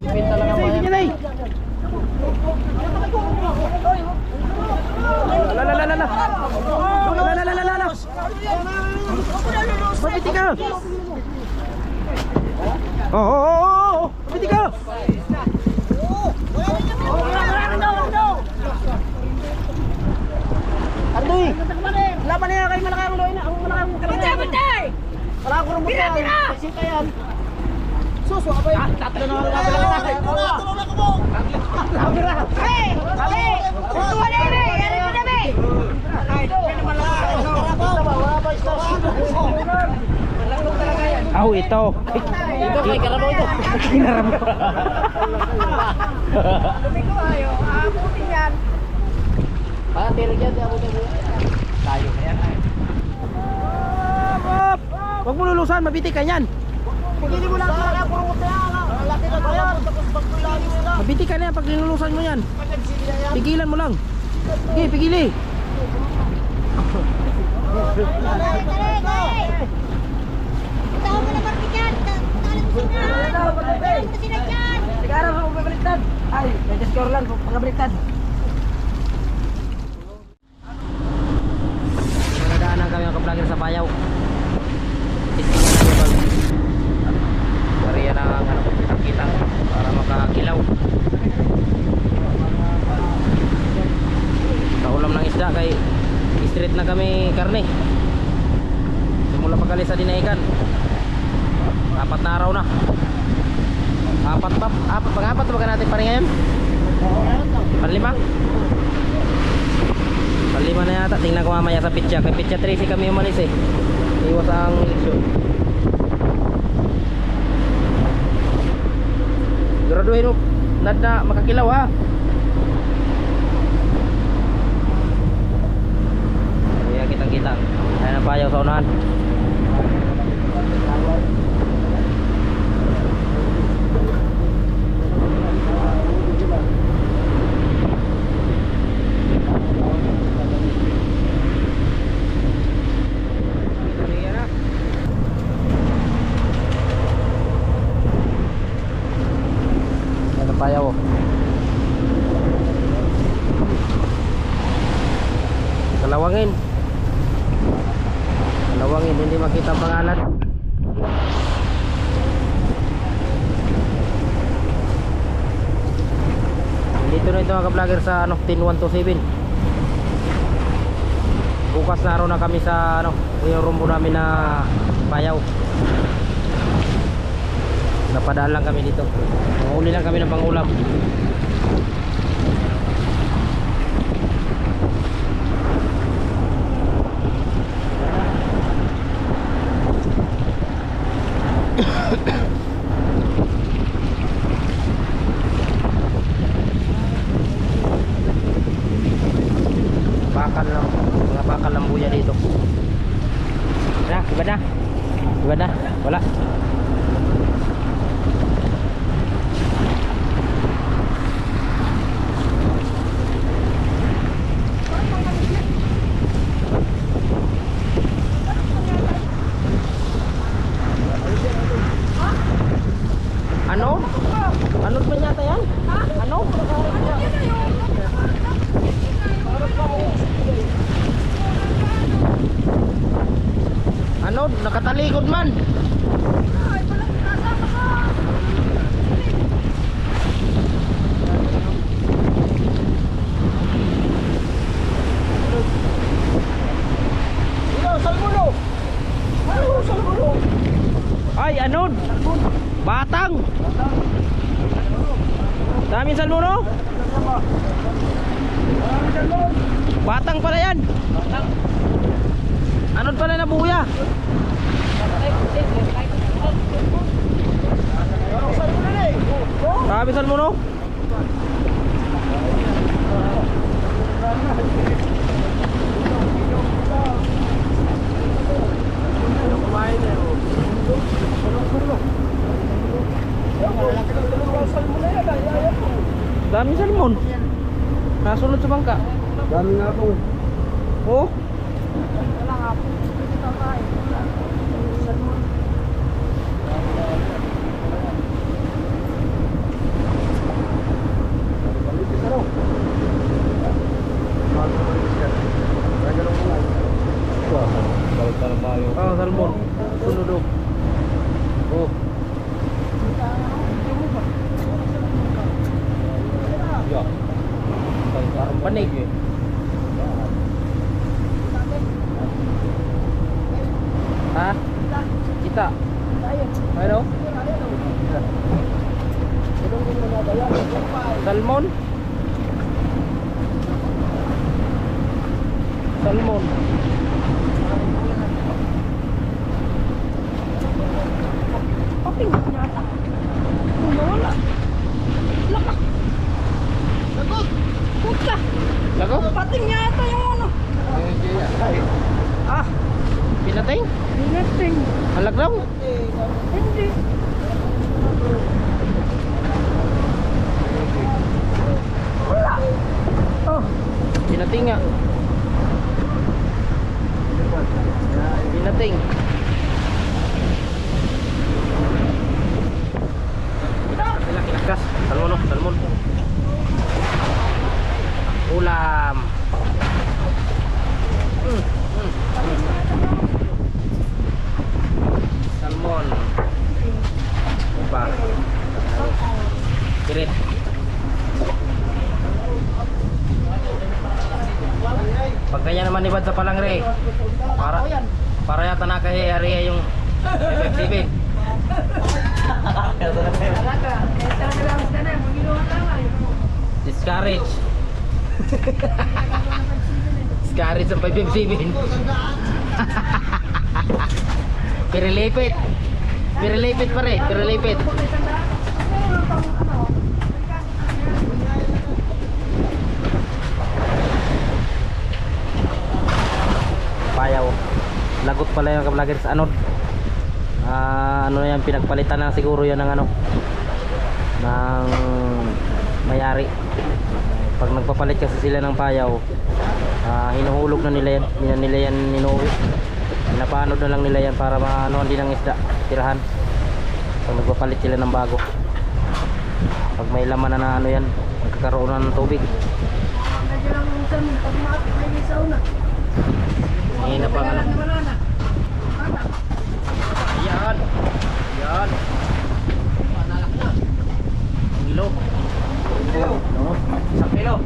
Pinta lang ang Sige, bayan. sige, Nay. La la la la la. La la la la la la. Mapiti ka. Oh, oh, oh, oh, oh. Mapiti ka. Ardoy. Laban niya kay malakang loy na. Ang malakang Batay, batay! Wala ko rin Tira, tira! Sita yan. Sus, wala ba yun? Tatlo na lang. Hey! Hey! Ito wala na eh! Ano mo na be? Aw, ito. Ito kay Karamo ito. Kinaram ko. Dumi ko ayo. Aabutin yan. Ah, tira dyan. di ako dyan. Tayo kaya. Hop! Huwag mo lulusan, mabitik ka yan. Pagili mo lang talaga puro ko tayo. Laki na ba yan? Tapos pagkulani mo lang. Mabitik ka na yan pag linulusan mo yan. Pigilan mo lang. Sige, pigili. Taray, taray, taray! Tawa mo na barbi dyan. Talit mo sila. Talit mo sila dyan. Sigara mo pabaliktad. Ay, may score lang pagkabaliktad. Nadaanan kami ang kablogger sa Bayaw. Titingnan namin pag Bariya na ang ano, kita para makakilaw. Kaulam ng isda kay street na kami karne. Alis sa dinaikan. Apat na araw na. Apat pa, apat, pang-apat ba natin pa rin ngayon? Panlima? Panlima na yata, tingnan ko mamaya sa pitya Kay pitya 13 kami umalis eh. Iwas ang leksyon Siguraduhin mo, nad na makakilaw ha? Kaya kitang kita Ayan ang payaw sa unahan Ayan na. Ayan ang payaw oh. Kalawangin Kalawangin, hindi makita ang pangalan Dito ka-vlogger sa ano, 10127 Bukas na araw na kami sa ano, yung rumbo namin na bayaw. Napadaan lang kami dito. Uli lang kami ng pangulam bakal lang mga bakal ng buya dito na iba na iba na wala ano? ano ba yata yan? ano? Ano? Nakatalikod man. Ay, anod? Batang. Daming salmono? Batang pala yan. Anod pala na buya? Dami salmono? Dami Ah, salmon. Suno do. Oh. Ya. Parang panig eh. Ha? Kita. Ano? Salmon? Salmon. Paping yata. Wala. Laka. Lagot. Puta. Lago? Pating yata yung ano. Ah. Pinating? Pinating. Malaglaw? Hindi. Wala. Oh. Pinating nga. Pinating. Gas, salmon, oh, salmon. Ulam. Mm, mm, mm. Salmon. Pag ganyan naman ibad sa palangre. Para para yata nakahiya yung FFCB. Discourage. Discourage ang 557. Pirilipit. Pirilipit pa rin. Pirilipit. Payaw. Lagot pala yung kablogger sa anod. Ah, ano yan pinagpalitan na siguro yan ng ano ng may-ari. Pag nagpapalit kasi sila ng payaw, ah, hinuhulog na nila yan. Na nila yan inuwi. Pinapaanod na lang nila yan para maano din ng isda, tirahan. Pag nagpapalit sila ng bago. Pag may laman na na ano yan, nagkakaroon na ng tubig. Mahina pa ano. Ayan. Ayan. Ang kilo. No? Isang kilo.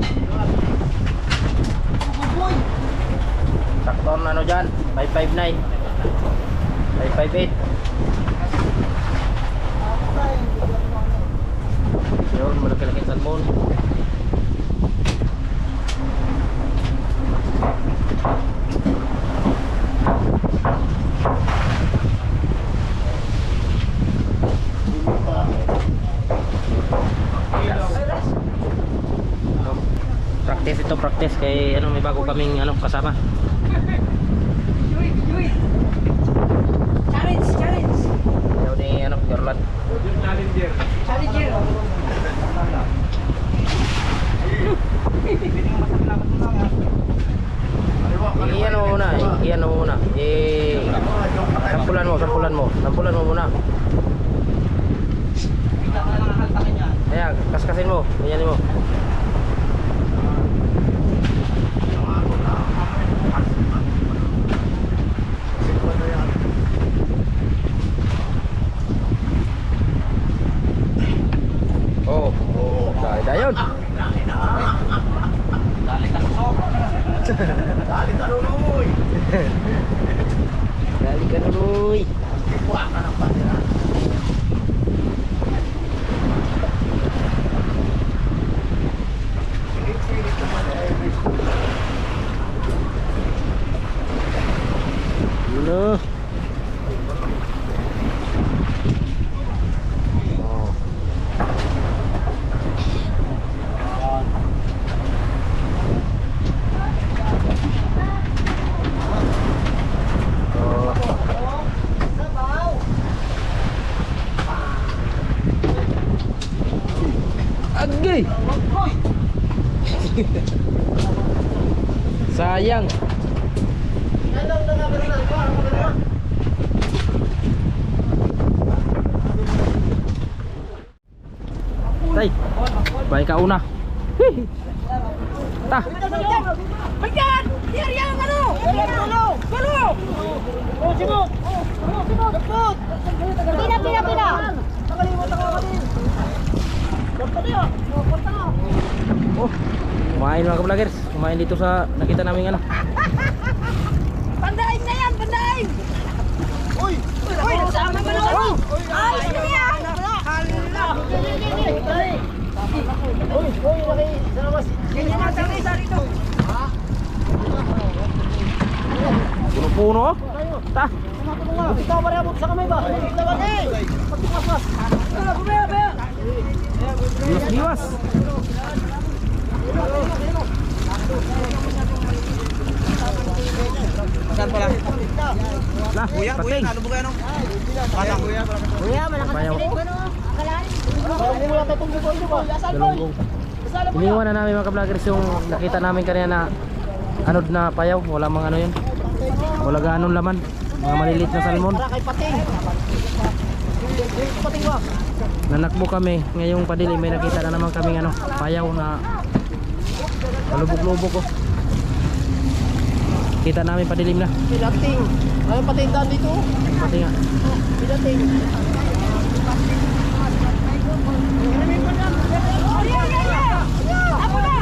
Sakto ang ano dyan. 559. 558. Yun, malaki-laki ang salmon. No? Practice ito, practice kay ano may bago kaming ano kasama. Challenge, challenge. Ayaw ni ano, Jorlan. Challenger. Iyan mo muna, eh. iyan mo muna. Eh, sampulan mo, sampulan mo. Sampulan mo muna. Ayan, kaskasin mo. Ganyan mo. Oh, oh, dahil dayon. Dali ka nuloy. Yun na. Oh. Oh. Agay! Sayang. Tay, baik ka una. Ta. Bayan! Yan, yan, ano? Yan, ano? Ano? Oh, simot! Oh, simot! Simot! Pina, pina, pina! Nakalimot ako kanil. Kumain mga kablagers. kumain dito sa nakita namin ano. Pandain na yan, pandain! Uy! Uy, nagsama mo naman! Ay, ano yan? Hala! Uy, uy, laki. Sa labas. Ganyan na, sarili, sarili to. Puno-puno oh. Ta. Ikaw pare mo sa kamay ba? Ito ba ni? Pagpas. Hala, bumaya, bumaya! Giwas-giwas. Saan pala? Lah, Kuya, kuya, ano ba kayo? Kuya, Kuya, malakas. Hindi mo. Iniwan na namin mga ka-vloggers yung nakita namin kanina na anod na payaw. Wala mga ano yun. Wala ganon laman. Mga maliliit na salmon. Para kay pating. Nanakbo kami. Ngayong padilim may nakita na naman kaming ano, payaw na kalubog-lubog ko. Kita namin padilim na. Pilating. Ay pating dan dito. Pati nga. Pilating. Ako na!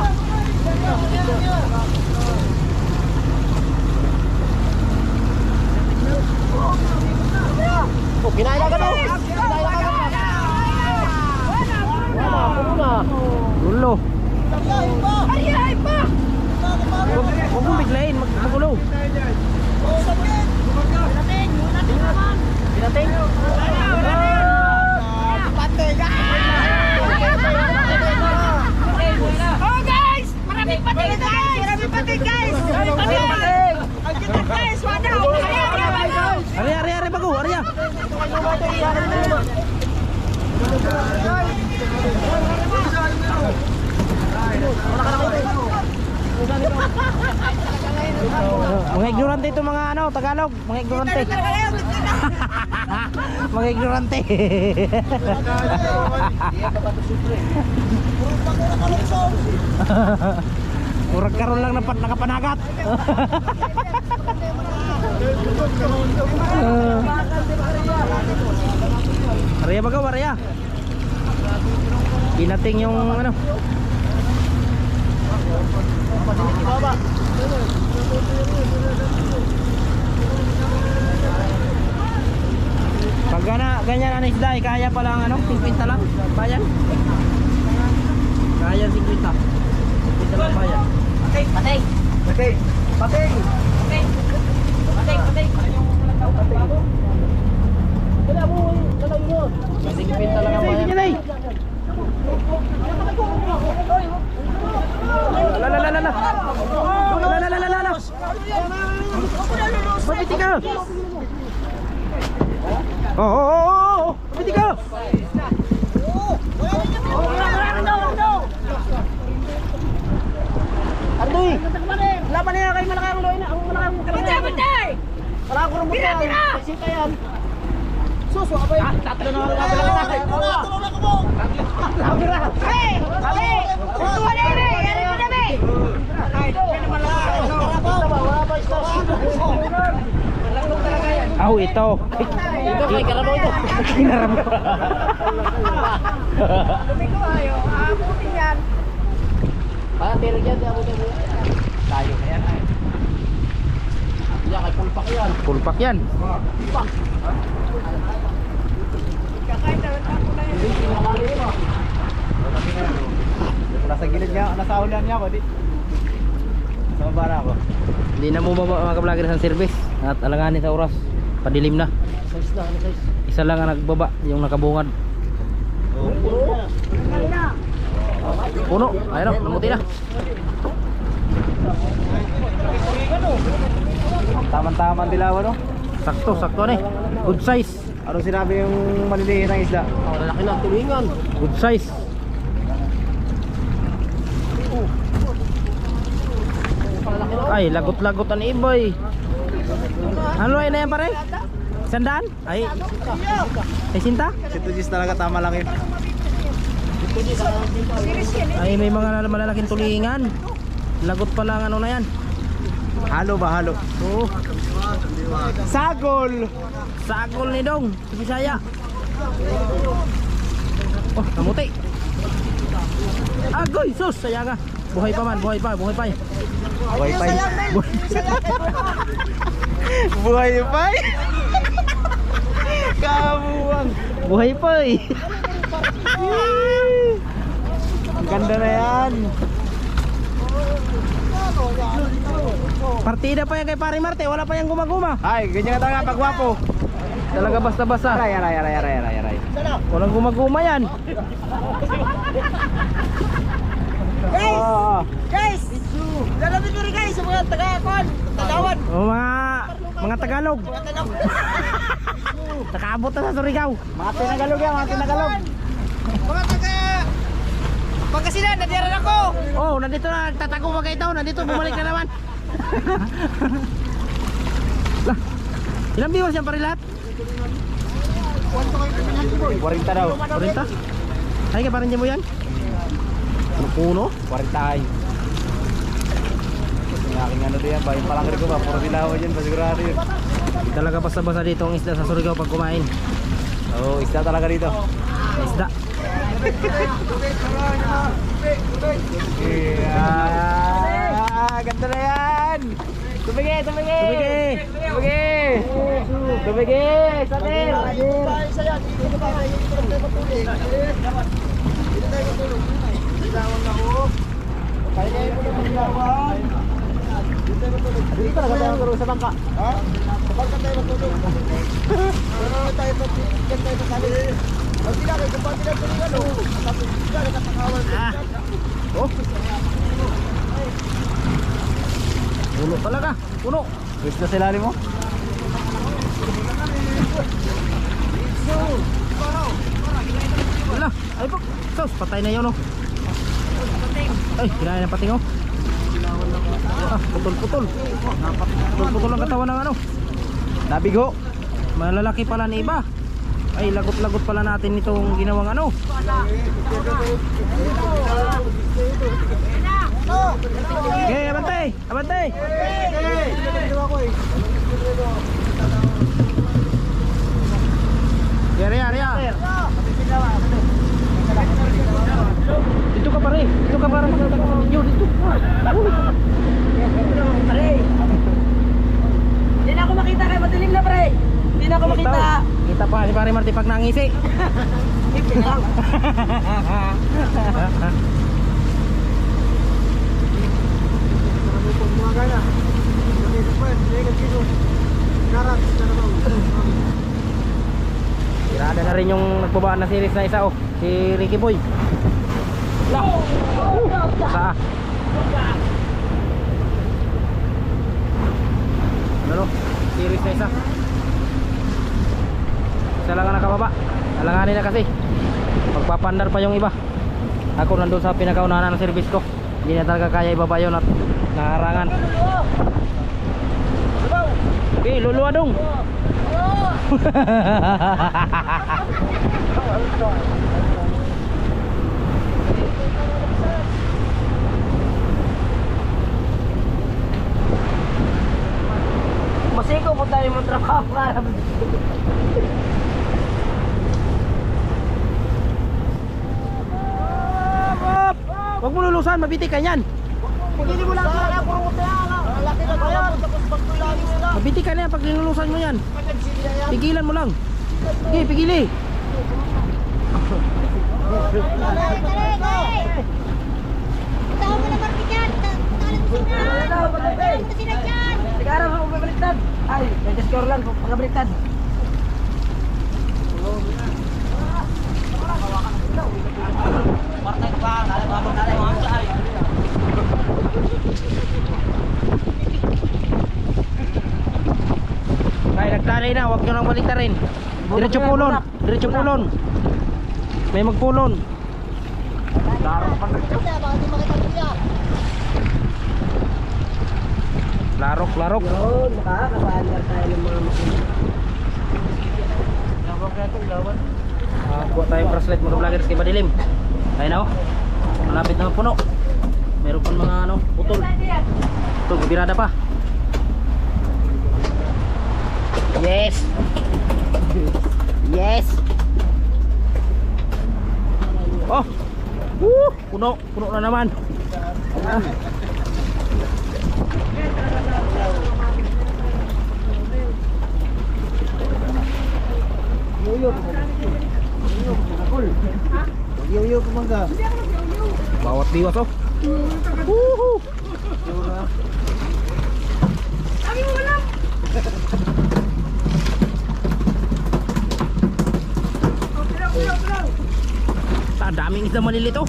Oh, kinain na daw. Kinain na agad. Wala, puno na. Lulo. Arihay pa! Huwag mong biglayin. Mag magulo. Pilating. Oh guys! Maraming pating guys! Maraming pating guys! Maraming pating! Ang kita guys! Wala! Kaya kaya guys! Ari, ari, ari, bago. Ari, ah. Mga ignorante ito mga ano, Tagalog, mga ignorante. mga ignorante. Murag karon lang napat nakapanagat. Arya baga, Arya. Kinating yung ano. Pag gana, ganyan ang isda, eh, kaya pa lang ano, 50 lang, bayan. Kaya 50. 50 lang bayan. Patay! Patay! Pating! Pating! Patay! Patay! Wala mo, wala yun. 50 lang ang bayan. La la la la. Pabiti ka. Oh, oh, oh, oh, oh. Pabiti ka. Andoy. Laban niya kay malakang loy na. Ang malakang Patay! Patay! Wala ko rin Tira, tira! Sita yan. Suso, abay. Ah, tatlo na lang ako lang. Wala, tulong ako mo. Abira. Hey! Hey! Tuwa na eh! Na eh! Stars? Aw, ito. Ito kay Karamo ito. Kinaram ko. Lumigo ayo. Abutin yan. Para tira dyan, di ako tayo. Tayo na yan. Iya, kay pulpak yan. Pulpak yan. Kakain na ako na yun. Nasa gilid niya, nasa ulan niya ako, di. Sa bara ako. Hindi na mo baba mga ka-vlogger sa service. At alanganin sa oras. Padilim na. Size na, ano size? Isa lang ang nagbaba, yung nakabungad. Puno. Ayun o, namuti na. Taman-taman dilaw, ano? Sakto, sakto na eh. Good size. Ano sinabi yung maliliit ng isda? Oh, lalaki ng tulingan. Good size. Lalaki na. Ay, lagot-lagot ang iboy. Ano ay na yan pare? Sandaan? Ay, ay sinta? Si Tugis talaga tama lang yun. Ay, may mga malalaking tulingan. Lagot pa lang ano na yan. Halo ba, halo? Oo. Sagol! Sagol ni Dong, sa Bisaya. Oh, namuti. Agoy, sus, saya ka. Buhay pa man, buhay pa, buhay pa. Buhay pa. Buhay pa. Kabuang. Buhay pa eh. Ganda na yan. Partida pa yan kay Pare Marte, wala pa yang gumaguma. Ay, ganyan ka talaga pagwapo. Talaga basta-basta. Aray, aray, aray, aray, aray, aray. Walang gumaguma yan. Guys! Guys! Lalapit ko rin guys sa mga taga-kon. Tagawan. O mga mga Tagalog. Mga Tagalog. Nakaabot na sa Surigao. Mga tinagalog yan, mga tinagalog. Mga taga... Pagkasinan, nadiyaran ako. Oh, nandito na tatago pa kayo Nandito bumalik na naman. lah, ilang viewers yan pare lahat? 40 daw. 40? Ay ka parang mo yan? Puno? 40 ay. Yung aking ano diyan, ba? Yung palangkri ko ba? Puro dilawan yan, pasigurado yun. Talaga basta-basta dito ang isda sa Surigao pag kumain. Oo, oh, isda talaga dito. Isda. Yeah. Ganda na yan! Tumigi, tumigi! Tumigi! Tumigi! Tumigi! Salir! Dito talaga tayo magkaroon sa bangka. Ha? Sa tayo magtulog. Pero tayo pag tayo sa salir. Pag tinakay, kung pati na tuloy ano, tapos sila nakatakawan. Oh. Puno talaga. Puno. Wait na sila mo? Wala. Ay po. Sos, patay na yun oh. Ay, kinain ng pating oh. Putol-putol. Putol-putol ang katawan ng ano. Nabigo. Malalaki pala ni iba. Ay, lagot-lagot pala natin itong ginawang ano. Okay, abantay! Abantay! Yari, yari, yari. Dito ka pare. Dito ka ko ninyo dito. Pre! Hindi na ako makita kay pre! Hindi na ako makita! Kita pa si pare Marti pag nangisi. Tirada na rin yung nagbabaan na series na isa oh. Si Ricky Boy. Lah. Sa. Ano no? Series na isa. Isa lang ang nakababa. Alanganin na kasi. Magpapandar pa yung iba. Ako nandun sa pinakaunahan ng service ko. Hindi na talaga kaya ibaba yun at naharangan. Okay, luluwa dong. Masiko po tayo mong trabaho para Huwag mo lulusan, mabitik ka yan. Pagili mo lang sana, puro kaya nga. Laki na bayan. Tapos pagtulangin sila. Mabitik ka na yan pag linulusan mo yan. Pigilan mo lang. Sige, pigili. Tahu mo na markikan. Talang mo sila. Talang mo sila dyan. Sekarang ako pabaliktad. Ay, nag-score lang pagkabaliktad. Kaya nagtalay na, huwag nyo lang balik rin. Diretso pulon. Diretso pulon. May magpulon. Larok, larok. Yun, nakakabandar tayo ng mga makina. Ah, kuha tayong bracelet mga vloggers kay Madilim. Ayun na oh. Malapit na puno. Meron pa mga ano, putol. Ito, gabirada pa. Yes! Yes! Oh! Woo! Puno, puno na naman. Ah. Yo-yo kumangga. Bawat biwas oh. Woohoo! Sa daming isda maliliit oh.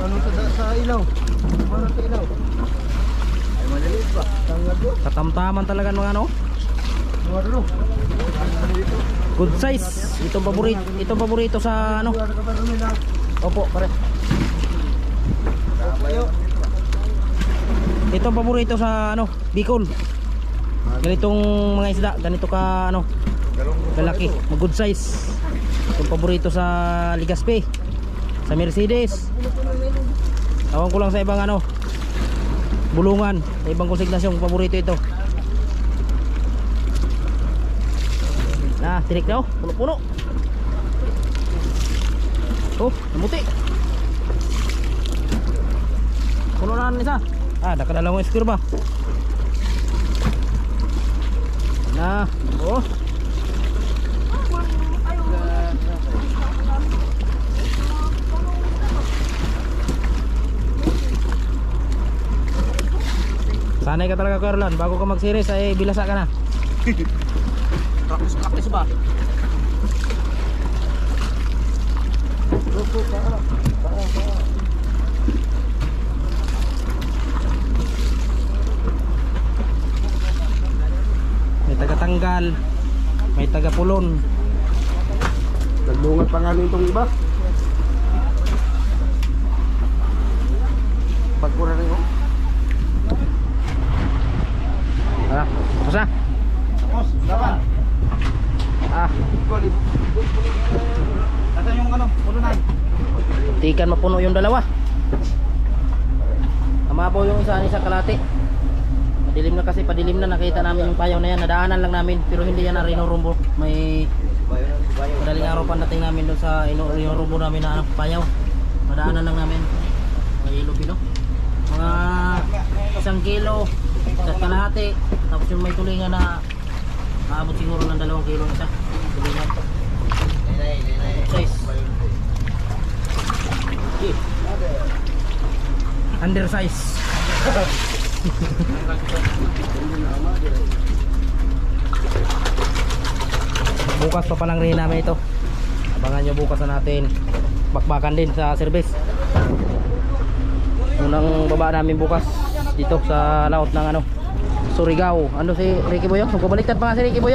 Ano sa, sa ilaw? Ano sa ilaw? Ay maliliit ba? Katamtaman talaga ng ano. Good size. Itong paborito, itong paborito sa ano. Opo, pare. Itong paborito sa ano, Bicol. Ganitong mga isda, ganito ka ano, kalaki, mag good size. Itong paborito sa Ligaspe, sa Mercedes. Tawag ko lang sa ibang ano, bulungan, sa ibang konsignasyon, paborito ito. Ah, tinik na oh, puno-puno. Oh, namuti. Puno na ang isa. Ah, nakadalawang square ba? Na, oh. Sanay ka talaga Carlon, bago ka mag-series ay bilasa ka na. Practice, practice ba? May taga-tanggal, may taga-pulon. Nagbungat pa nga nitong iba. Pagkura rin oh. Ah, tapos na. Tapos, dapat. Ah. Asan yung ano? Pulunan. tikan mapuno yung dalawa. Tamapo yung isa ni sa kalate. Madilim na kasi, padilim na nakita namin yung payaw na yan. Nadaanan lang namin pero hindi yan na rinurumbo. May madaling araw pa dating namin doon sa ino- rinurumbo namin na ano, payaw. Nadaanan lang namin. May ilubino. Mga isang kilo, at kalahati. Tapos yung may tulingan na maabot siguro ng dalawang kilo isa. Undersize. bukas pa palang rin namin ito. Abangan nyo bukas na natin. Bakbakan din sa service. Unang baba namin bukas dito sa laot ng ano Surigao. Ano si Ricky Boy? Magbabaliktad pa nga si Ricky Boy.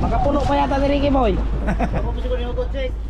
Makapuno pa yata si Ricky Boy. Ako gusto ko yung size.